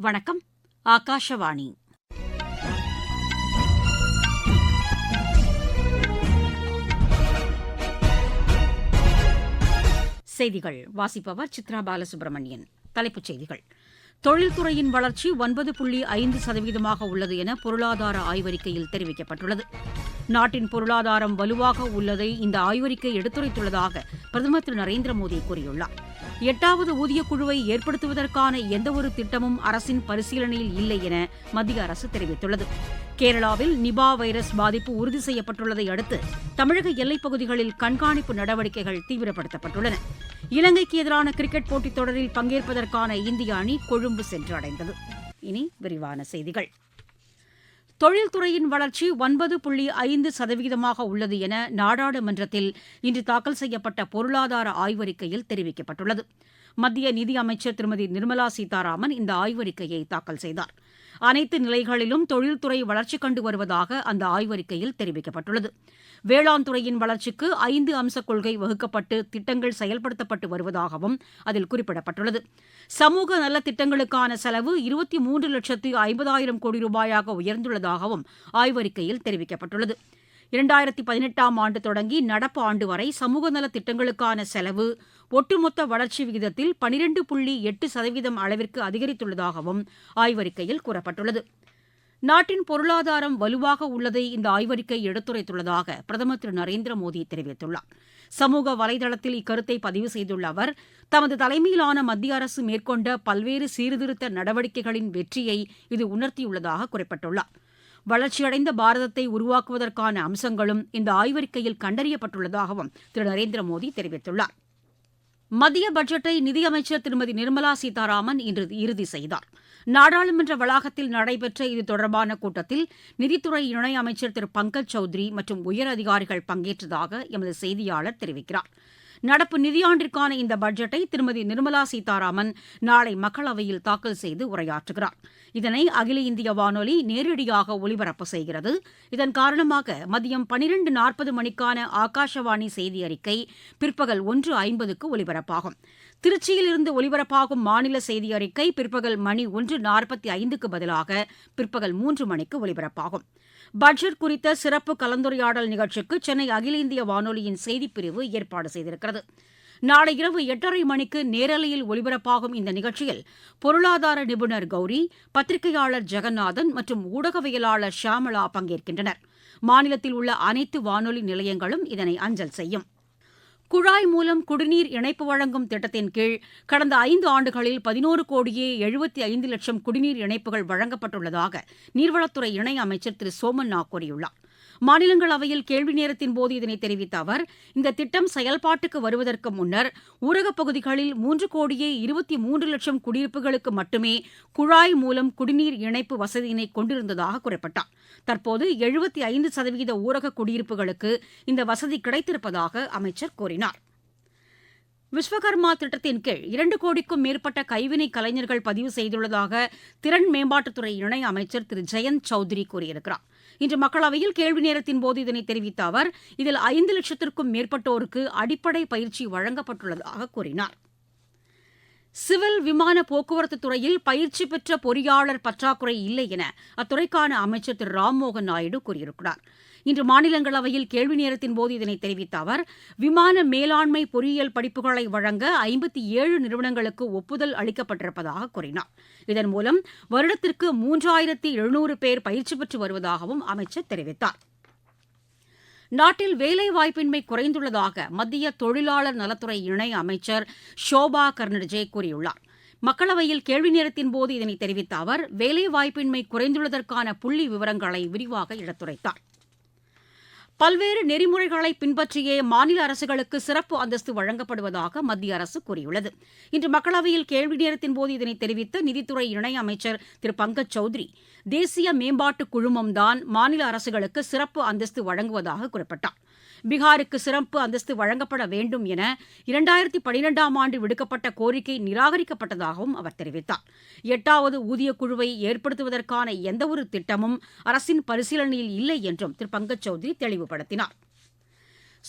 வணக்கம் ஆகாஷவாணி. செய்திகள். வாசிப்பவர் சித்ரா பாலசுப்ரமணியன். தலைப்புச் செய்திகள். தொழில்துறையின் வளர்ச்சி ஒன்பது புள்ளி ஐந்து சதவீதமாக உள்ளது என பொருளாதார ஆய்வறிக்கையில் தெரிவிக்கப்பட்டுள்ளது. நாட்டின் பொருளாதாரம் வலுவாக உள்ளதை இந்த ஆய்வறிக்கை எடுத்துரைத்துள்ளதாக பிரதமர் திரு நரேந்திர மோடி கூறியுள்ளார். எட்டாவது ஊதியக் குழுவை ஏற்படுத்துவதற்கான எந்தவொரு திட்டமும் அரசின் பரிசீலனையில் இல்லை என மத்திய அரசு தெரிவித்துள்ளது. கேரளாவில் நிபா வைரஸ் பாதிப்பு உறுதி செய்யப்பட்டுள்ளதை அடுத்து தமிழக எல்லைப் பகுதிகளில் கண்காணிப்பு நடவடிக்கைகள் தீவிரப்படுத்தப்பட்டுள்ளன. இலங்கைக்கு எதிரான கிரிக்கெட் போட்டித் தொடரில் பங்கேற்பதற்கான இந்திய அணி கொழும்பு சென்றடைந்தது. இனி விரிவான செய்திகள். தொழில்துறையின் வளர்ச்சி ஒன்பது புள்ளி ஐந்து சதவீதமாக உள்ளது என நாடாளுமன்றத்தில் இன்று தாக்கல் செய்யப்பட்ட பொருளாதார ஆய்வறிக்கையில் தெரிவிக்கப்பட்டுள்ளது. மத்திய நிதியமைச்சர் திருமதி நிர்மலா சீதாராமன் இந்த ஆய்வறிக்கையை தாக்கல் செய்தார். அனைத்து நிலைகளிலும் தொழில்துறை வளர்ச்சி கண்டு வருவதாக அந்த ஆய்வறிக்கையில் தெரிவிக்கப்பட்டுள்ளது. வேளாண் துறையின் வளர்ச்சிக்கு ஐந்து அம்ச கொள்கை வகுக்கப்பட்டு திட்டங்கள் செயல்படுத்தப்பட்டு வருவதாகவும் அதில் குறிப்பிடப்பட்டுள்ளது. சமூக நல திட்டங்களுக்கான செலவு இருபத்தி மூன்று லட்சத்து ஐம்பதாயிரம் கோடி ரூபாயாக உயர்ந்துள்ளதாகவும் ஆய்வறிக்கையில் தெரிவிக்கப்பட்டுள்ளது. இரண்டாயிரத்தி பதினெட்டாம் ஆண்டு தொடங்கி நடப்பு ஆண்டு வரை சமூக நல திட்டங்களுக்கான செலவு ஒட்டுமொத்த வளர்ச்சி விகிதத்தில் பனிரெண்டு புள்ளி எட்டு சதவீதம் அளவிற்கு அதிகரித்துள்ளதாகவும் ஆய்வறிக்கையில் கூறப்பட்டுள்ளது. நாட்டின் பொருளாதாரம் வலுவாக உள்ளதை இந்த ஆய்வறிக்கை எடுத்துரைத்துள்ளதாக பிரதமர் திரு. நரேந்திர மோடி தெரிவித்துள்ளார். சமூக வலைதளத்தில் இக்கருத்தை பதிவு செய்துள்ள அவர் தமது தலைமையிலான மத்திய அரசு மேற்கொண்ட பல்வேறு சீர்திருத்த நடவடிக்கைகளின் வெற்றியை இது உணர்த்தியுள்ளதாக குறிப்பிட்டுள்ளார். வளர்ச்சியடைந்த பாரதத்தை உருவாக்குவதற்கான அம்சங்களும் இந்த ஆய்வறிக்கையில் கண்டறியப்பட்டுள்ளதாகவும் திரு. நரேந்திர மோடி தெரிவித்துள்ளார். மத்திய பட்ஜெட்டை நிதியமைச்சர் திருமதி நிர்மலா சீதாராமன் இன்று இறுதி செய்தார். நாடாளுமன்ற வளாகத்தில் நடைபெற்ற இது தொடர்பான கூட்டத்தில் நிதித்துறை இணையமைச்சர் திரு பங்கஜ் சௌத்ரி மற்றும் உயரதிகாரிகள் பங்கேற்றதாக எமது செய்தியாளர் தெரிவிக்கிறார். நடப்பு நிதியாண்டிற்கான இந்த பட்ஜெட்டை திருமதி நிர்மலா சீதாராமன் நாளை மக்களவையில் தாக்கல் செய்து உரையாற்றுகிறார். இதனை அகில இந்திய வானொலி நேரடியாக ஒலிபரப்பு செய்கிறது. இதன் காரணமாக மதியம் பனிரெண்டு நாற்பது மணிக்கான ஆகாஷவாணி செய்தி அறிக்கை பிற்பகல் ஒன்று ஐம்பதுக்கு ஒலிபரப்பாகும். திருச்சியில் இருந்து ஒலிபரப்பாகும் மாநில செய்தி அறிக்கை பிற்பகல் மணி ஒன்று நாற்பத்தி ஐந்துக்கு பதிலாக பிற்பகல் மூன்று மணிக்கு ஒலிபரப்பாகும். பட்ஜெட் குறித்த சிறப்பு கலந்துரையாடல் நிகழ்ச்சிக்கு சென்னை அகில இந்திய வானொலியின் செய்திப்பிரிவு ஏற்பாடு செய்திருக்கிறது. நாளை இரவு எட்டரை மணிக்கு நேரலையில் ஒலிபரப்பாகும் இந்த நிகழ்ச்சியில் பொருளாதார நிபுணர் கௌரி பத்திரிகையாளர் ஜெகநாதன் மற்றும் ஊடகவியலாளர் ஷியாமளா பங்கேற்கின்றனர். மாநிலத்தில் உள்ள அனைத்து வானொலி நிலையங்களும் இதனை அஞ்சல் செய்யும். குழாய் மூலம் குடிநீர் இணைப்பு வழங்கும் திட்டத்தின் கீழ் கடந்த ஐந்து ஆண்டுகளில் பதினோரு கோடியே எழுபத்தி ஐந்து லட்சம் குடிநீர் இணைப்புகள் வழங்கப்பட்டுள்ளதாக நீர்வளத்துறை இணை அமைச்சர் திரு சோமண்ணா கூறியுள்ளார். மாநிலங்களவையில் கேள்வி நேரத்தின் போது இதனை தெரிவித்த அவர் இந்த திட்டம் செயல்பாட்டுக்கு வருவதற்கு முன்னர் ஊரகப் பகுதிகளில் மூன்று கோடியே இருபத்தி மூன்று லட்சம் குடியிருப்புகளுக்கு மட்டுமே குழாய் மூலம் குடிநீர் இணைப்பு வசதியினை கொண்டிருந்ததாக குறிப்பிட்டார். தற்போது எழுபத்தி ஐந்து சதவீத ஊரக குடியிருப்புகளுக்கு இந்த வசதி கிடைத்திருப்பதாக அமைச்சர் கூறினார். விஸ்வகர்மா திட்டத்தின் கீழ் இரண்டு கோடிக்கும் மேற்பட்ட கைவினை கலைஞர்கள் பதிவு செய்துள்ளதாக திறன் மேம்பாட்டுத்துறை இணை அமைச்சர் திரு ஜெயந்த் சௌத்ரி கூறியிருக்கிறார். இன்று மக்களவையில் கேள்வி நேரத்தின் போது இதனை தெரிவித்த அவர் இதில் ஐந்து லட்சத்திற்கும் மேற்பட்டோருக்கு அடிப்படை பயிற்சி வழங்கப்பட்டுள்ளதாக கூறினார். சிவில் விமான போக்குவரத்து துறையில் பயிற்சி பெற்ற பொறியாளர் பற்றாக்குறை இல்லை என அத்துறைக்கான அமைச்சர் திரு ராம்மோகன் நாயுடு கூறியிருக்கிறார். இன்று மாநிலங்களவையில் கேள்வி நேரத்தின் போது இதனை தெரிவித்த அவர் விமான மேலாண்மை பொறியியல் படிப்புகளை வழங்க ஐம்பத்தி ஏழு நிறுவனங்களுக்கு ஒப்புதல் அளிக்கப்பட்டிருப்பதாக கூறினார். இதன் மூலம் வருடத்திற்கு மூன்றாயிரத்தி எழுநூறு பேர் பயிற்சி பெற்று வருவதாகவும் அமைச்சர் தெரிவித்தார். நாட்டில் வேலைவாய்ப்பின்மை குறைந்துள்ளதாக மத்திய தொழிலாளர் நலத்துறை இணை அமைச்சர் ஷோபா கர்னர்ஜே கூறியுள்ளார். மக்களவையில் கேள்வி நேரத்தின் போது இதனை தெரிவித்த அவர் வேலைவாய்ப்பின்மை குறைந்துள்ளதற்கான புள்ளி விவரங்களை விரிவாக எடுத்துரைத்தாா் பல்வேறு நெறிமுறைகளை பின்பற்றியே மாநில அரசுகளுக்கு சிறப்பு அந்தஸ்து வழங்கப்படுவதாக மத்திய அரசு கூறியுள்ளது. இன்று மக்களவையில் கேள்வி நேரத்தின் போது இதனை தெரிவித்த நிதித்துறை இணை அமைச்சர் திரு பங்கஜ் சௌத்ரி தேசிய மேம்பாட்டு குழுமம்தான் மாநில அரசுகளுக்கு சிறப்பு அந்தஸ்து வழங்குவதாக குறிப்பிட்டார். பீகாருக்கு சிறப்பு அந்தஸ்து வழங்கப்பட வேண்டும் என இரண்டாயிரத்தி பனிரெண்டாம் ஆண்டு விடுக்கப்பட்ட கோரிக்கை நிராகரிக்கப்பட்டதாகவும் அவர் தெரிவித்தார். எட்டாவது ஊதியக் குழுவை ஏற்படுத்துவதற்கான எந்தவொரு திட்டமும் அரசின் பரிசீலனையில் இல்லை என்றும் திரு. பங்கஜ் சௌத்ரி தெளிவுபடுத்தினார்.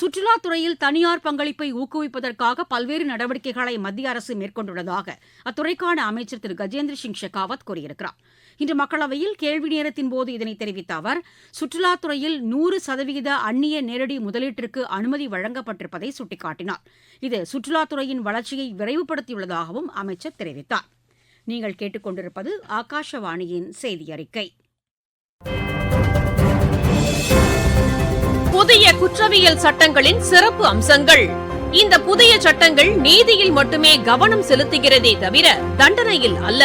சுற்றுலாத்துறையில் தனியார் பங்களிப்பை ஊக்குவிப்பதற்காக பல்வேறு நடவடிக்கைகளை மத்திய அரசு மேற்கொண்டுள்ளதாக அத்துறைக்கான அமைச்சர் திரு. கஜேந்திர சிங் ஷெகாவத் கூறியிருக்கிறார். இன்று மக்களவையில் கேள்வி நேரத்தின் போது இதனை தெரிவித்த அவர் சுற்றுலாத்துறையில் நூறு சதவீத அந்நிய நேரடி முதலீட்டிற்கு அனுமதி வழங்கப்பட்டிருப்பதை சுட்டிக்காட்டினார். இது சுற்றுலாத்துறையின் வளர்ச்சியை விரைவுபடுத்தியுள்ளதாகவும் அமைச்சர் தெரிவித்தார். நீங்கள் கேட்டுக்கொண்டிருப்பது ஆகாஷவாணியின் செய்தி அறிக்கை புதிய குற்றவியல் சட்டங்களின் சிறப்பு அம்சங்கள். இந்த புதிய சட்டங்கள் நீதியில் மட்டுமே கவனம் செலுத்துகிறதே தவிர தண்டனையில் அல்ல.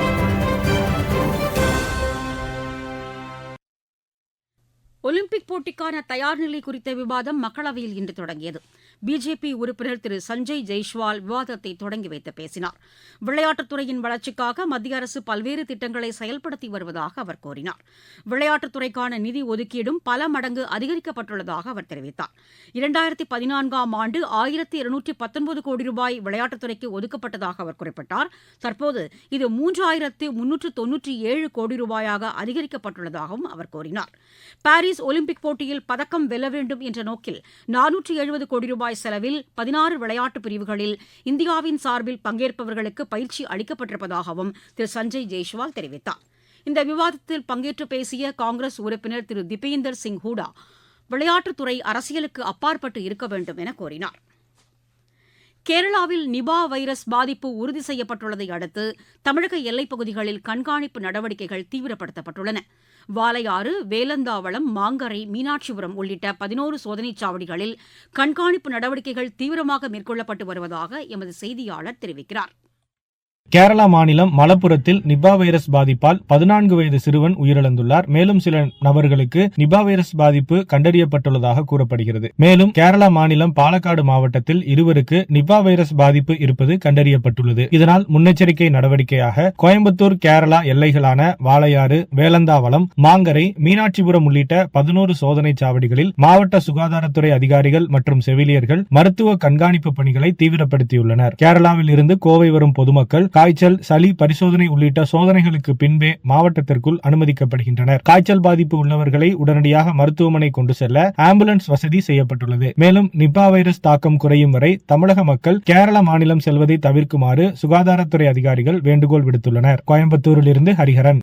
போட்டிக்கான தயார்நிலை குறித்த விவாதம் மக்களவையில் இன்று தொடங்கியது. பிஜேபி உறுப்பினர் திரு சஞ்சய் ஜெய்ஷ்வால் விவாதத்தை தொடங்கி வைத்து பேசினார். விளையாட்டுத்துறையின் வளர்ச்சிக்காக மத்திய அரசு பல்வேறு திட்டங்களை செயல்படுத்தி வருவதாக அவர் கூறினார். விளையாட்டுத்துறைக்கான நிதி ஒதுக்கீடும் பல மடங்கு அதிகரிக்கப்பட்டுள்ளதாக அவர் தெரிவித்தார். இரண்டாயிரத்தி பதினான்காம் ஆண்டு ஆயிரத்தி இருநூற்றி பத்தொன்பது கோடி ரூபாய் விளையாட்டுத்துறைக்கு ஒதுக்கப்பட்டதாக அவர் குறிப்பிட்டார். தற்போது இது மூன்றாயிரத்து முன்னூற்று தொன்னூற்றி ஏழு கோடி ரூபாயாக அதிகரிக்கப்பட்டுள்ளதாகவும் அவர் கூறினார். பாரிஸ் ஒலிம்பிக் போட்டியில் பதக்கம் வெல்ல வேண்டும் என்ற நோக்கில் நானூற்றி எழுபது கோடி ரூபாய் ரூபாய் செலவில் பதினாறு விளையாட்டுப் பிரிவுகளில் இந்தியாவின் சார்பில் பங்கேற்பவர்களுக்கு பயிற்சி அளிக்கப்பட்டிருப்பதாகவும் திரு சஞ்சய் ஜெய்ஷ்வால் தெரிவித்தார். இந்த விவாதத்தில் பங்கேற்று பேசிய காங்கிரஸ் உறுப்பினர் திரு திபேந்தர் சிங் ஹூடா விளையாட்டுத்துறை அரசியலுக்கு அப்பாற்பட்டு இருக்க வேண்டும் என கூறினார். கேரளாவில் நிபா வைரஸ் பாதிப்பு உறுதி செய்யப்பட்டுள்ளதை அடுத்து தமிழக எல்லைப் பகுதிகளில் கண்காணிப்பு நடவடிக்கைகள் தீவிரப்படுத்தப்பட்டுள்ளன. வாலையாறு வேலந்தாவளம் மாங்கரை மீனாட்சிபுரம் உள்ளிட்ட பதினோரு சோதனைச் சாவடிகளில் கண்காணிப்பு நடவடிக்கைகள் தீவிரமாக மேற்கொள்ளப்பட்டு வருவதாக எமது செய்தியாளர் தெரிவிக்கிறார். கேரளா மாநிலம் மலப்புரத்தில் நிபா வைரஸ் பாதிப்பால் பதினான்கு வயது சிறுவன் உயிரிழந்துள்ளார். மேலும் சில நபர்களுக்கு நிபா வைரஸ் பாதிப்பு கண்டறியப்பட்டுள்ளதாக கூறப்படுகிறது. மேலும் கேரளா மாநிலம் பாலக்காடு மாவட்டத்தில் இருவருக்கு நிபா வைரஸ் பாதிப்பு இருப்பது கண்டறியப்பட்டுள்ளது. இதனால் முன்னெச்சரிக்கை நடவடிக்கையாக கோயம்புத்தூர் கேரளா எல்லைகளான வாளையாறு வேலந்தாவளம் மாங்கரை மீனாட்சிபுரம் உள்ளிட்ட பதினோரு சோதனை சாவடிகளில் மாவட்ட சுகாதாரத்துறை அதிகாரிகள் மற்றும் செவிலியர்கள் மருத்துவ கண்காணிப்பு பணிகளை தீவிரப்படுத்தியுள்ளனர். கேரளாவில் இருந்து கோவை வரும் பொதுமக்கள் காய்ச்சல் சளி பரிசோதனை உள்ளிட்ட சோதனைகளுக்கு பின்பே மாவட்டத்திற்குள் அனுமதிக்கப்படுகின்றனர். காய்ச்சல் பாதிப்பு உள்ளவர்களை உடனடியாக மருத்துவமனை கொண்டு செல்ல ஆம்புலன்ஸ் வசதி செய்யப்பட்டுள்ளது. மேலும் நிபா வைரஸ் தாக்கம் குறையும் வரை தமிழக மக்கள் கேரள மாநிலம் செல்வதை தவிர்க்குமாறு சுகாதாரத்துறை அதிகாரிகள் வேண்டுகோள் விடுத்துள்ளனர். கோயம்புத்தூரில் இருந்து ஹரிஹரன்.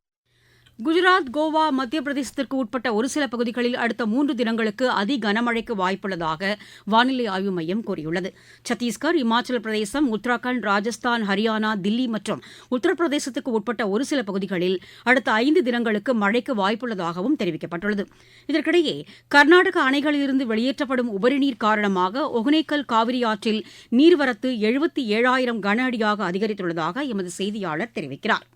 குஜராத் கோவா மத்திய பிரதேசத்திற்கு உட்பட்ட ஒரு சில பகுதிகளில் அடுத்த மூன்று தினங்களுக்கு அதி கனமழைக்கு வாய்ப்புள்ளதாக வானிலை ஆய்வு மையம் கூறியுள்ளது. சத்தீஸ்கர் இமாச்சல பிரதேசம் உத்தராகண்ட் ராஜஸ்தான் ஹரியானா தில்லி மற்றும் உத்தரப்பிரதேசத்துக்கு உட்பட்ட ஒரு சில பகுதிகளில் அடுத்த ஐந்து தினங்களுக்கு மழைக்கு வாய்ப்புள்ளதாகவும் தெரிவிக்கப்பட்டுள்ளது. இதற்கிடையே கர்நாடக அணைகளிலிருந்து வெளியேற்றப்படும் உபரிநீர் காரணமாக ஒகனேக்கல் காவிரி ஆற்றில் நீர்வரத்து எழுபத்தி ஏழாயிரம் கன அடியாக அதிகரித்துள்ளதாக எமது செய்தியாளர் தெரிவிக்கிறார்.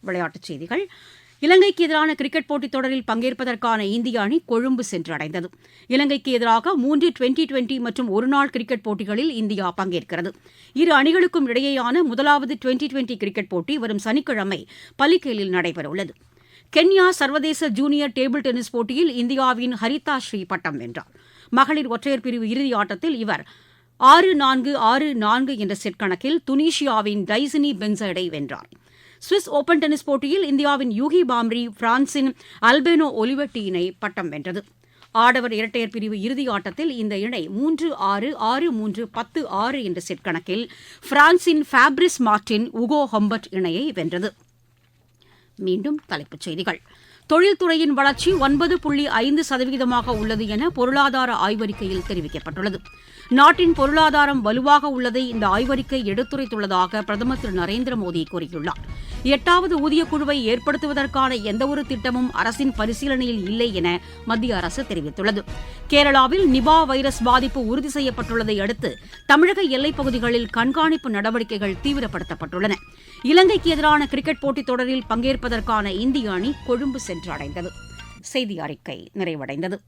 விளையாட்டுச் செய்திகள். இலங்கைக்கு எதிரான கிரிக்கெட் போட்டித் தொடரில் பங்கேற்பதற்கான இந்திய அணி கொழும்பு சென்றடைந்தது. இலங்கைக்கு எதிராக மூன்று டுவெண்டி டுவெண்டி மற்றும் ஒருநாள் கிரிக்கெட் போட்டிகளில் இந்தியா பங்கேற்கிறது. இரு அணிகளுக்கும் இடையேயான முதலாவது டுவெண்டி டுவெண்டி கிரிக்கெட் போட்டி வரும் சனிக்கிழமை பலிகேலில் நடைபெறவுள்ளது. கென்யா சர்வதேச ஜூனியர் டேபிள் டென்னிஸ் போட்டியில் இந்தியாவின் ஹரிதா ஸ்ரீ பட்டம் வென்றார். மகளிர் ஒற்றையர் பிரிவு இறுதி ஆட்டத்தில் இவர் ஆறு நான்கு ஆறு நான்கு என்ற செட் கணக்கில் துனிஷியாவின் டைசினி பென்சடை வென்றார். சுவிஸ் ஓபன் டென்னிஸ் போட்டியில் இந்தியாவின் யூகி பாம்ரி பிரான்சின் அல்பேனோ ஒலிவெட்டி இணை பட்டம் வென்றது. ஆடவர் இரட்டையர் பிரிவு இறுதி ஆட்டத்தில் இந்த இணை மூன்று ஆறு ஆறு மூன்று பத்து ஆறு என்ற செட் கணக்கில் பிரான்சின் ஃபேப்ரிஸ் மார்டின் உகோ ஹம்பர்ட் இணையை வென்றது. மீண்டும் தலைப்புச் செய்திகள். தொழில்துறையின் வளர்ச்சி ஒன்பது புள்ளி ஐந்து சதவீதமாக உள்ளது என பொருளாதார ஆய்வறிக்கையில் தெரிவிக்கப்பட்டுள்ளது. நாட்டின் பொருளாதாரம் வலுவாக உள்ளதை இந்த ஆய்வறிக்கை எடுத்துரைத்துள்ளதாக பிரதமர் திரு நரேந்திர மோடி கூறியுள்ளார். எட்டாவது ஊதியக் குழுவை ஏற்படுத்துவதற்கான எந்தவொரு திட்டமும் அரசின் பரிசீலனையில் இல்லை என மத்திய அரசு தெரிவித்துள்ளது. கேரளாவில் நிபா வைரஸ் பாதிப்பு உறுதி செய்யப்பட்டுள்ளதை அடுத்து தமிழக எல்லைப் பகுதிகளில் கண்காணிப்பு நடவடிக்கைகள் தீவிரப்படுத்தப்பட்டுள்ளன. இலங்கைக்கு எதிரான கிரிக்கெட் போட்டித் தொடரில் பங்கேற்பதற்கான இந்திய அணி கொழும்பு சென்றடைந்தது. செய்தி அறிக்கை நிறைவடைந்தது.